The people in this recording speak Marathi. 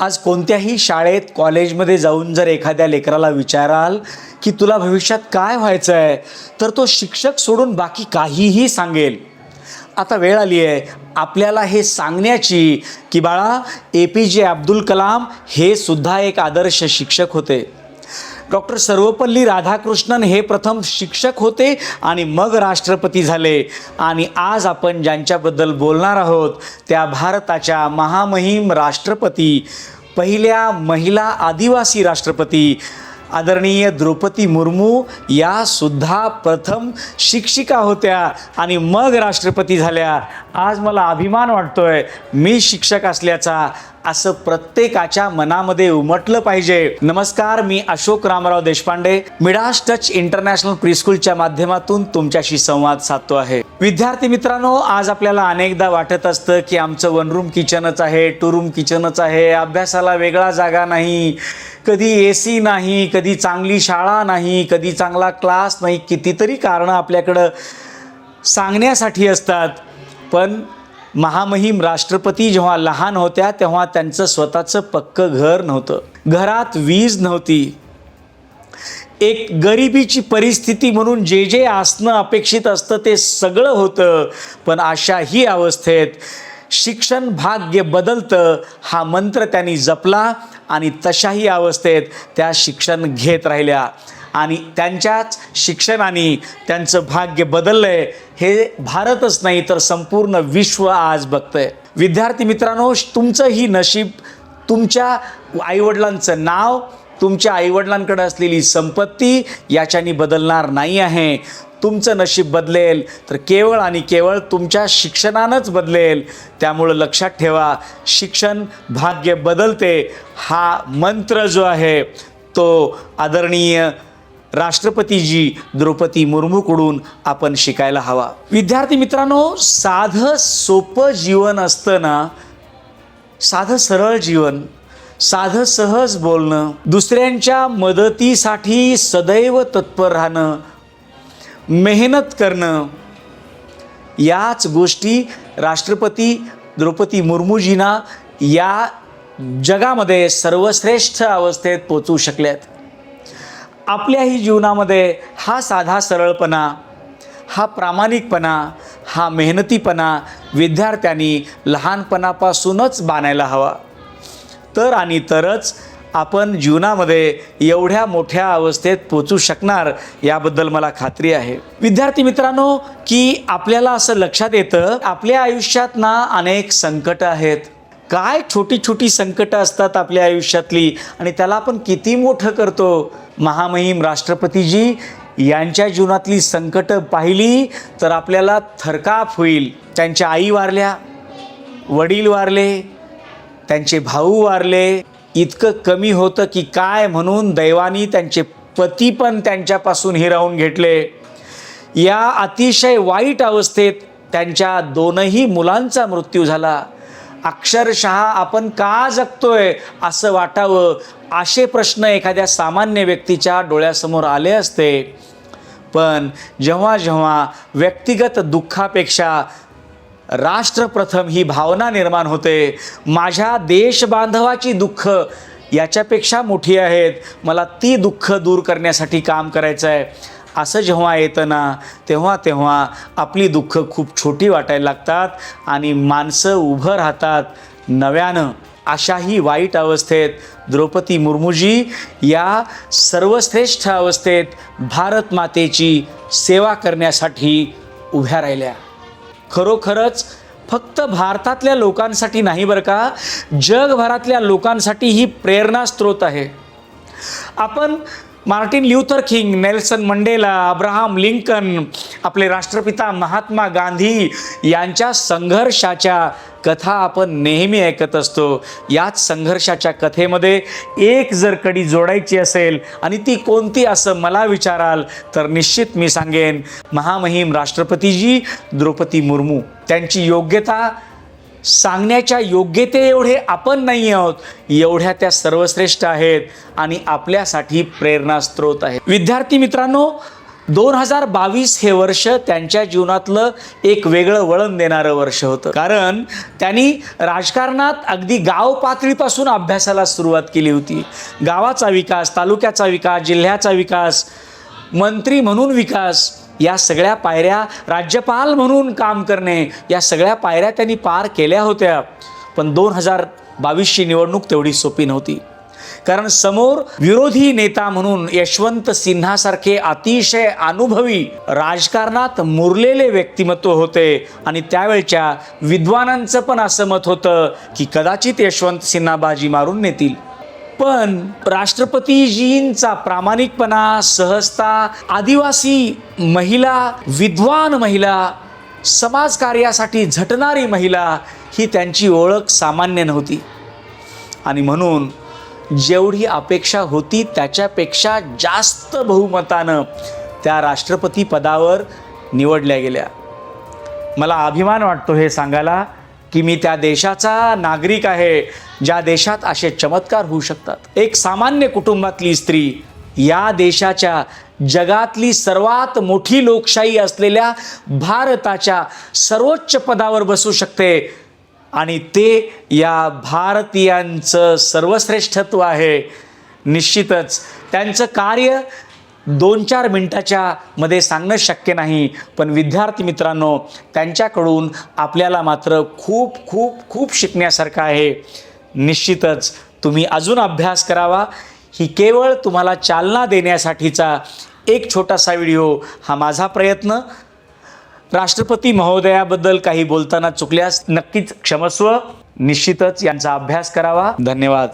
आज कोणत्याही शाळेत कॉलेजमध्ये जाऊन जर एखाद्या लेकराला विचाराल की तुला भविष्यात काय व्हायचं आहे तर तो शिक्षक सोडून बाकी काहीही सांगेल. आता वेळ आली आहे आपल्याला हे सांगण्याची की बाळा ए पी जे अब्दुल कलाम हे सुद्धा एक आदर्श शिक्षक होते. डॉक्टर सर्वपल्ली राधाकृष्णन हे प्रथम शिक्षक होते आणि मग राष्ट्रपती झाले. आणि आज आपण ज्यांच्याबद्दल बोलणार आहोत त्या भारताच्या महामहिम राष्ट्रपती पहिल्या महिला आदिवासी राष्ट्रपती आदरणीय द्रौपदी मुर्मू या सुद्धा प्रथम शिक्षिका होत्या आणि मग राष्ट्रपती झाल्या. आज मला अभिमान वाटतोय मी शिक्षक असल्याचा असं प्रत्येकाच्या मनामध्ये उमटलं पाहिजे. नमस्कार मी Ashok Ramrao Deshpande. Midas touch international प्रीस्कूलच्या माध्यमातून तुमच्याशी संवाद साधतो आहे. विद्यार्थी मित्रांनो आज आपल्याला अनेकदा वाटत असतं की आमचं वन रूम किचनच आहे टू रूम किचनच आहे. अभ्यासाला वेगळा जागा नाही. कधी ए सी नाही कधी चांगली शाळा नाही कधी चांगला क्लास नाही. कितीतरी कारणं आपल्याकडं सांगण्यासाठी असतात. पण महामहिम राष्ट्रपती जेव्हा लहान होत्या तेव्हा त्यांचं स्वतःचं पक्कं घर नव्हतं. घरात वीज नव्हती. एक गरिबीची परिस्थिती म्हणून जे जे असणं अपेक्षित असतं ते सगळं होतं पण अशाही अवस्थेत शिक्षण भाग्य बदलतं हा मंत्र त्यांनी जपला आणि तशाही अवस्थेत त्या शिक्षण घेत राहिल्या. आणि त्यांच्याच शिक्षणाने त्यांचं भाग्य बदललं आहे हे भारतच नाही तर संपूर्ण विश्व आज बघतंय. विद्यार्थी मित्रांनो तुमचंही नशीब तुमच्या आईवडिलांचं नाव तुमच्या आईवडिलांकडे असलेली संपत्ती याच्यानी बदलणार नाही आहे. तुमचं नशीब बदलेल तर केवळ आणि केवळ तुमच्या शिक्षणानंच बदलेल. त्यामुळं लक्षात ठेवा शिक्षण भाग्य बदलते. हा मंत्र जो आहे तो आदरणीय राष्ट्रपतीजी द्रौपदी मुर्मूकडून आपण शिकायला हवा. विद्यार्थी मित्रांनो साधं सोपं जीवन असताना साधं सरळ जीवन साधं सहज बोलणं दुसऱ्यांच्या मदतीसाठी सदैव तत्पर राहणं मेहनत करणं याच गोष्टी राष्ट्रपती द्रौपदी मुर्मूजींना या जगामध्ये सर्वश्रेष्ठ अवस्थेत पोचू शकल्यात. आपल्याही जीवनामध्ये हा साधा सरळपणा हा प्रामाणिकपणा हा मेहनतीपणा विद्यार्थ्यांनी लहानपणापासूनच बाणायला हवा. तर आणि तरच आपण जीवनामध्ये एवढ्या मोठ्या अवस्थेत पोचू शकणार याबद्दल मला खात्री आहे. विद्यार्थी मित्रांनो की आपल्याला असं लक्षात येतं आपल्या आयुष्यात ना अनेक संकट आहेत. काय छोटी छोटी संकटं असतात आपल्या आयुष्यातली आणि त्याला आपण किती मोठं करतो? महामहिम राष्ट्रपतीजी यांच्या जीवनातली संकटं पाहिली तर आपल्याला थरकाप होईल. त्यांच्या आई वारल्या वडील वारले त्यांचे भाऊ वारले. इतकं कमी होतं की काय म्हणून दैवानी त्यांचे पती पण त्यांच्यापासून हिरावून घेतले. या अतिशय वाईट अवस्थेत त्यांच्या दोनही मुलांचा मृत्यू झाला. अक्षरशः आपण का जगतोय असं वाटावं? असे प्रश्न एखाद्या सामान्य व्यक्तीच्या डोळ्यासमोर आले असते. पण जेव्हा जेव्हा व्यक्तिगत दुःखापेक्षा राष्ट्रप्रथम ही भावना निर्माण होते माझ्या देशबांधवाची दुःख याच्यापेक्षा मोठी आहेत. मला ती दुःख दूर करण्यासाठी काम करायचं आहे असं जेव्हा येतं ना तेव्हा तेव्हा आपली दुःख खूप छोटी वाटायला लागतात आणि माणसं उभं राहतात नव्यानं. अशाही वाईट अवस्थेत द्रौपदी मुर्मूजी या सर्वश्रेष्ठ अवस्थेत भारत मातेची सेवा करण्यासाठी उभ्या राहिल्या. खरोखरच फक्त भारतातल्या लोकांसाठी नाही बरं का जगभरातल्या लोकांसाठी ही प्रेरणा स्रोत आहे. आपण Martin Luther King Nelson Mandela Abraham Lincoln आपले राष्ट्रपिता महात्मा गांधी यांच्या संघर्षाच्या कथा आपण नेहमी ऐकत असतो. याच संघर्षाच्या कथेमध्ये एक जर कडी जोडायची असेल आणि ती कोणती असं मला विचाराल तर निश्चित मी सांगेन महामहिम राष्ट्रपतीजी द्रौपदी मुर्मू. त्यांची योग्यता सांगण्याच्या योग्यते एवढे आपण नाही आहोत. एवढ्या त्या सर्वश्रेष्ठ आहेत आणि आपल्यासाठी प्रेरणा स्रोत आहे विद्यार्थी मित्रांनो दोन हजार बावीस हे वर्ष त्यांच्या जीवनातलं एक वेगळं वळण देणारं वर्ष होतं. कारण त्यांनी राजकारणात अगदी गाव पातळीपासून अभ्यासाला सुरुवात केली होती. गावाचा विकास तालुक्याचा विकास जिल्ह्याचा विकास मंत्री म्हणून विकास या सगळ्या पायऱ्या राज्यपाल म्हणून काम करणे या सगळ्या पायऱ्या त्यांनी पार केल्या होत्या. पण दोन हजार बावीसची निवडणूक तेवढी सोपी नव्हती. कारण समोर विरोधी नेता म्हणून यशवंत सिन्हासारखे अतिशय अनुभवी राजकारणात मुरलेले व्यक्तिमत्व होते आणि त्यावेळच्या विद्वानांचं पण असं मत होतं की कदाचित यशवंत सिन्हा बाजी मारून नेतील. पण राष्ट्रपतीजींचा प्रामाणिकपणा सहजता आदिवासी महिला विद्वान महिला समाजकार्यासाठी झटणारी महिला ही त्यांची ओळख सामान्य नव्हती. आणि म्हणून जेवढी अपेक्षा होती त्याच्यापेक्षा जास्त बहुमतानं त्या राष्ट्रपती पदावर निवडल्या गेल्या. मला अभिमान वाटतो हे सांगायला. की मी त्या देशाचा नागरिक आहे ज्या देशात असे चमत्कार होऊ शकतात. एक सामान्य कुटुंबातली स्त्री या देशाच्या जगातली सर्वात मोठी लोकशाही असलेल्या भारताच्या सर्वोच्च पदावर बसू शकते आणि ते या भारतीयांचं सर्वश्रेष्ठत्व आहे. निश्चितच त्यांचं कार्य दोन चार मिनटाच्या मध्ये सांगणं शक्य नाही. पण विद्यार्थी मित्रांनो त्यांच्याकडून आपल्याला मात्र खूप खूप खूप शिकण्यासारखं आहे. निश्चितच तुम्ही अजून अभ्यास करावा. ही केवळ तुम्हाला चालना देण्यासाठीचा एक छोटासा व्हिडिओ हा माझा प्रयत्न. राष्ट्रपती महोदयाबद्दल काही बोलताना चुकल्यास नक्कीच क्षमस्व. निश्चितच यांचा अभ्यास करावा. धन्यवाद.